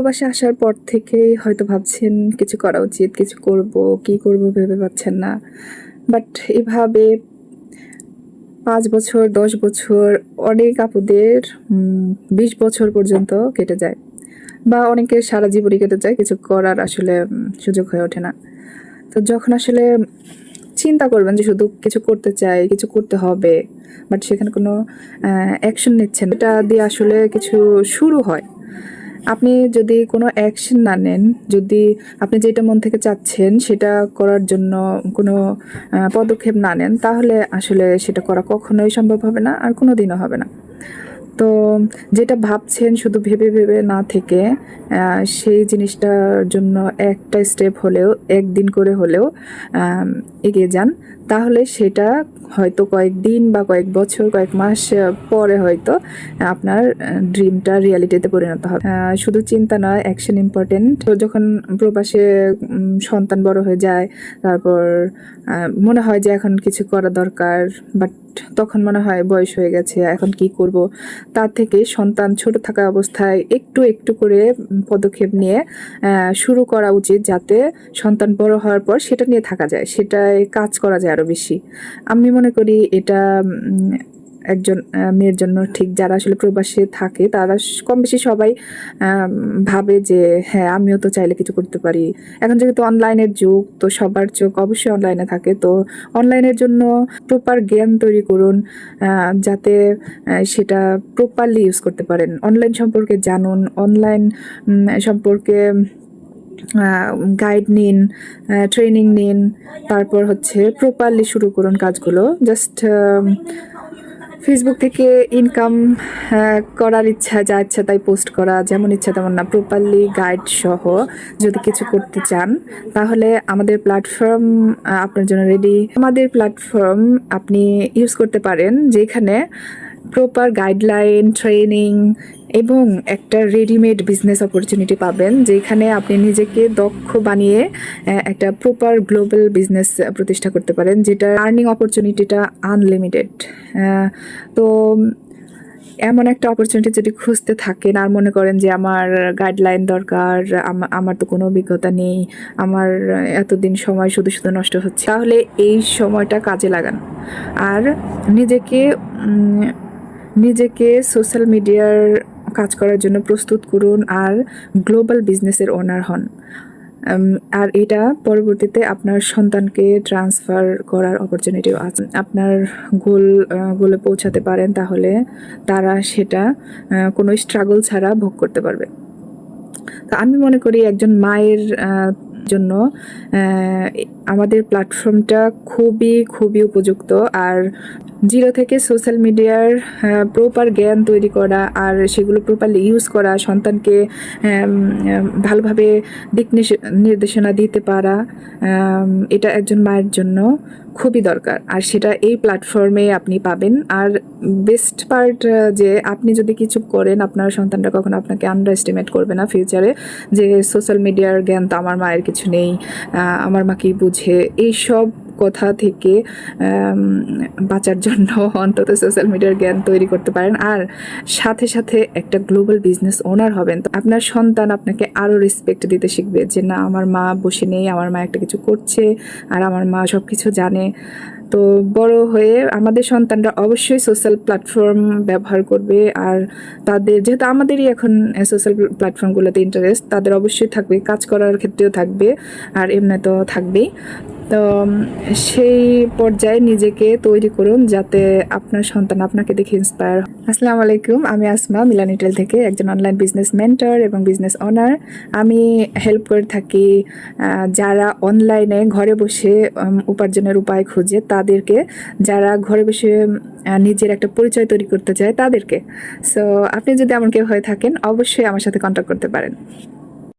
প্রবাসে আসার পর থেকেই হয়তো ভাবছেন, কিছু করা উচিত, কিছু করব, কি করব ভেবে পাচ্ছেন না। বাট এভাবে পাঁচ বছর, দশ বছর অনেক আপুদের বিশ বছর পর্যন্ত কেটে যায়। বা অনেকের সারা জীবনই কেটে যায়, কিছু করার আসলে সুযোগ হয়ে ওঠে না। তো যখন আসলে চিন্তা করবেন যে শুধু কিছু করতে চাই, কিছু করতে হবে বাট সেখানে কোনো অ্যাকশন নিচ্ছেন এটা দিয়ে আসলে কিছু শুরু হয়। আপনি যদি কোনো অ্যাকশন না নেন, যদি আপনি যেটা মন থেকে চাচ্ছেন সেটা করার জন্য কোনো পদক্ষেপ না নেন, তাহলে আসলে সেটা করা কখনোই সম্ভব হবে না আর কোনো দিনও হবে না। তো যেটা ভাবছেন শুধু ভেবে ভেবে না থেকে সেই জিনিসটার জন্য একটা স্টেপ হলেও, একদিন করে হলেও এগিয়ে যান। তাহলে সেটা হয়তো কয়েকদিন বা কয়েক বছর, কয়েক মাস পরে হয়তো আপনার ড্রিমটা রিয়ালিটিতে পরিণত হবে। শুধু চিন্তা নয় অ্যাকশন ইম্পর্টেন্ট তো যখন প্রবাসে সন্তান বড় হয়ে যায়, তারপর মনে হয় যে এখন কিছু করা দরকার বাট তখন মনে হয় বয়স হয়ে গেছে, এখন কি করব? তার থেকে সন্তান ছোট থাকা অবস্থায় একটু একটু করে পদক্ষেপ নিয়ে শুরু করা উচিত যাতে সন্তান বড় হওয়ার পর সেটা নিয়ে থাকা যায়, সেটায় কাজ করা যায় আরও বেশি। আমি মনে করি এটা একজন মেয়ের জন্য ঠিক যারা আসলে প্রবাসে থাকে, তারা কম বেশি সবাই ভাবে যে হ্যাঁ আমিও তো চাইলে কিছু করতে পারি। এখন যেহেতু অনলাইনের যুগ, তো সবার চোখ অবশ্যই অনলাইনে থাকে। তো অনলাইনের জন্য প্রপার জ্ঞান তৈরি করুন যাতে সেটা প্রপারলি ইউজ করতে পারেন। অনলাইন সম্পর্কে জানুন অনলাইন সম্পর্কে গাইড নিন ট্রেনিং নিন, তারপর হচ্ছে প্রপারলি শুরু করুন কাজগুলো। জাস্ট ফেসবুক থেকে ইনকাম করার ইচ্ছা, যা ইচ্ছা তাই পোস্ট করা, যেমন ইচ্ছা তেমন না প্রপারলি গাইড সহ যদি কিছু করতে চান, তাহলে আমাদের প্ল্যাটফর্ম আপনার জন্য রেডি আমাদের প্ল্যাটফর্ম আপনি ইউজ করতে পারেন যেখানে প্রপার গাইডলাইন ট্রেনিং এবং একটা রেডিমেড বিজনেস অপরচুনিটি পাবেন, যেখানে আপনি নিজেকে দক্ষ বানিয়ে একটা প্রপার গ্লোবাল বিজনেস প্রতিষ্ঠা করতে পারেন যেটা আর্নিং অপরচুনিটিটা আনলিমিটেড তো এমন একটা অপরচুনিটি যদি খুঁজতে থাকেন আর মনে করেন যে আমার গাইডলাইন দরকার আমার তো কোনো অভিজ্ঞতা নেই, আমার এতদিন সময় শুধু শুধু নষ্ট হচ্ছে, তাহলে এই সময়টা কাজে লাগান। আর নিজেকে নিজেকে সোশ্যাল মিডিয়ার কাজ করার জন্য প্রস্তুত করুন আর গ্লোবাল বিজনেসের ওনার হন। আর এটা পরবর্তীতে আপনার সন্তানকে ট্রান্সফার করার অপরচুনিটিও আছে। আপনার গোল গোলে পৌঁছাতে পারেন, তাহলে তারা সেটা কোনো স্ট্রাগল ছাড়া ভোগ করতে পারবে। তো আমি মনে করি একজন মায়ের জন্য আমাদের প্ল্যাটফর্মটা খুবই খুবই উপযুক্ত। আর জিরো থেকে সোশ্যাল মিডিয়ার প্রপার জ্ঞান তৈরি করা আর সেগুলো প্রপারলি ইউজ করা, সন্তানকে ভালোভাবে দিক নির্দেশনা দিতে পারা এটা একজন মায়ের জন্য খুবই দরকার। আর সেটা এই প্ল্যাটফর্মে আপনি পাবেন। আর বেস্ট পার্ট যে আপনি যদি কিছু করেন, আপনার সন্তানটা কখনো আপনাকে আন্ডার এস্টিমেট করবে না ফিউচারে যে সোশ্যাল মিডিয়ার জ্ঞান তো আমার মায়ের কিছু নেই আমার মা কি বুঝে? এই সব কথা থেকে বাঁচার জন্য অন্তত সোশ্যাল মিডিয়ার জ্ঞান তৈরি করতে পারেন। আর সাথে সাথে একটা গ্লোবাল বিজনেস ওনার হবেন। তো আপনার সন্তান আপনাকে আরও রেসপেক্ট দিতে শিখবে যে, না, আমার মা বসে নেই, আমার মা একটা কিছু করছে, আর আমার মা সব কিছু জানে। তো বড় হয়ে আমাদের সন্তানরা অবশ্যই সোশ্যাল প্ল্যাটফর্ম ব্যবহার করবে আর তাদের, যেহেতু আমাদেরই এখন সোশ্যাল প্ল্যাটফর্মগুলোতে ইন্টারেস্ট তাদের অবশ্যই থাকবে, কাজ করার ক্ষেত্রেও থাকবে, আর এমনি তো থাকবেই। তো সেই পর্যায়ে নিজেকে তৈরি করুন যাতে আপনার সন্তান আপনাকে দেখে ইন্সপায়ার আসসালামু আলাইকুম, আমি আসমা মিলানিটেল থেকে একজন অনলাইন বিজনেস মেন্টর এবং বিজনেস ওনার আমি হেল্প করে থাকি যারা অনলাইনে ঘরে বসে উপার্জনের উপায় খুঁজে, তাদেরকে। যারা ঘরে বসে নিজের একটা পরিচয় তৈরি করতে চায়, তাদেরকে। সো আপনি যদি এমন কেউ হয়ে থাকেন, অবশ্যই আমার সাথে কন্ট্যাক্ট করতে পারেন।